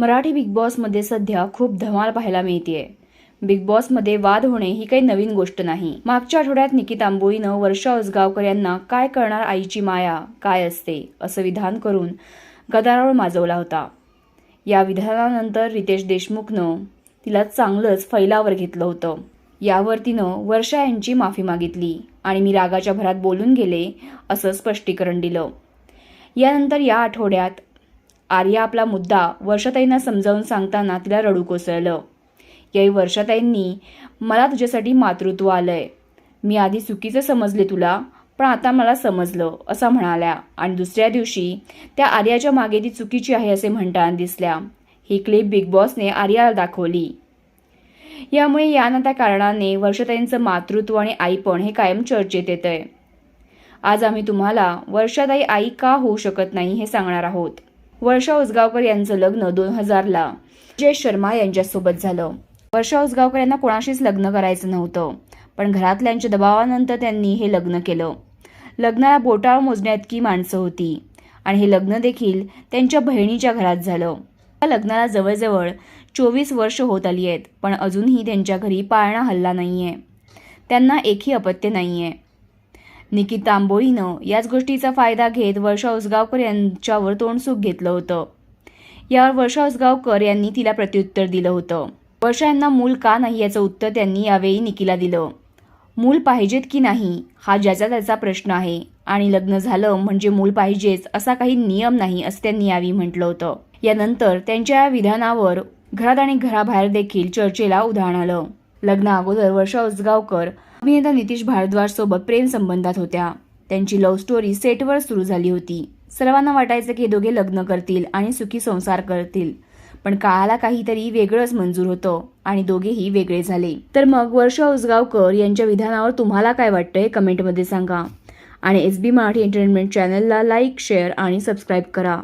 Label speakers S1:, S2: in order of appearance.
S1: Marathi big बॉसमध्ये सध्या खूप धमाल पाहायला मिळतेय. बिग बॉसमध्ये वाद होणे ही काही नवीन गोष्ट नाही. मागच्या आठवड्यात निकिता आंबोळीनं वर्षा उसगावकर यांना काय करणार आईची माया काय असते असं विधान करून गदारोळ माजवला होता. या विधानानंतर रितेश देशमुखनं तिला चांगलंच फैलावर घेतलं होतं. यावर तिनं वर्षा यांची माफी मागितली आणि मी रागाच्या भरात बोलून गेले असं स्पष्टीकरण दिलं. यानंतर या आठवड्यात आर्या आपला मुद्दा वर्षाताईंना समजावून सांगताना तिला रडू कोसळलं. याही वर्षाताईंनी मला तुझ्यासाठी मातृत्व आलंय. मी आधी चुकीचं समजले तुला पण आता मला समजलं असं म्हणाल्या. आणि दुसऱ्या दिवशी त्या आर्याच्या मागे ती चुकीची आहे असे म्हणताना दिसल्या. ही क्लिप बिग बॉसने आर्याला दाखवली. यामुळे या ना त्या कारणाने वर्षाताईंचं मातृत्व आणि आईपण हे कायम चर्चेत येत आहे आज आम्ही तुम्हाला वर्षाताई आई का होऊ शकत नाही हे सांगणार आहोत. वर्षा उसगावकर यांचं लग्न दोन हजारला जय शर्मा यांच्यासोबत झालं. वर्षा उसगावकर यांना कोणाशीच लग्न करायचं नव्हतं पण घरातल्यांच्या दबावानंतर त्यांनी हे लग्न केलं. लग्नाला बोटाळ मोजण्याइतकी माणसं होती आणि हे लग्न देखील त्यांच्या बहिणीच्या घरात झालं. त्या लग्नाला जवळजवळ चोवीस वर्ष होत आली आहेत पण अजूनही त्यांच्या घरी पाळणा हल्ला नाहीये. त्यांना एकही अपत्य नाहीये. निकिता आंबोळीनं याच गोष्टीचा फायदा घेत वर्षा उसगावकर यांच्यावर तोंडसुख घेतलं होतं. यावर वर्षा उसगावकर यांनी तिला प्रत्युत्तर दिलं होतं. वर्षा यांना मूल का नाही याचं उत्तर त्यांनी यावेळी निकीला दिलं. मूल पाहिजेत की नाही हा ज्याचा त्याचा प्रश्न आहे आणि लग्न झालं म्हणजे मूल पाहिजेच असा काही नियम नाही असं त्यांनी यावेळी म्हटलं होतं. यानंतर त्यांच्या या विधानावर घरात आणि घराबाहेर देखील चर्चेला उधाण आलं. लग्ना अगोदर वर्षा उसगावकर अभिनेता नितीश भारद्वाज सोबत होत्या. त्यांची लव्ह स्टोरी सेटवर सुरू झाली होती. सर्वांना वाटायचं की हे दोघे लग्न करतील आणि सुखी संसार करतील. पण काळाला काहीतरी वेगळंच मंजूर होतं आणि दोघेही वेगळे झाले. तर मग वर्षा उसगावकर यांच्या विधानावर तुम्हाला काय वाटतंय कमेंटमध्ये सांगा. आणि एस बी मराठी एंटरटेनमेंट चॅनलला लाईक शेअर आणि सबस्क्राईब करा.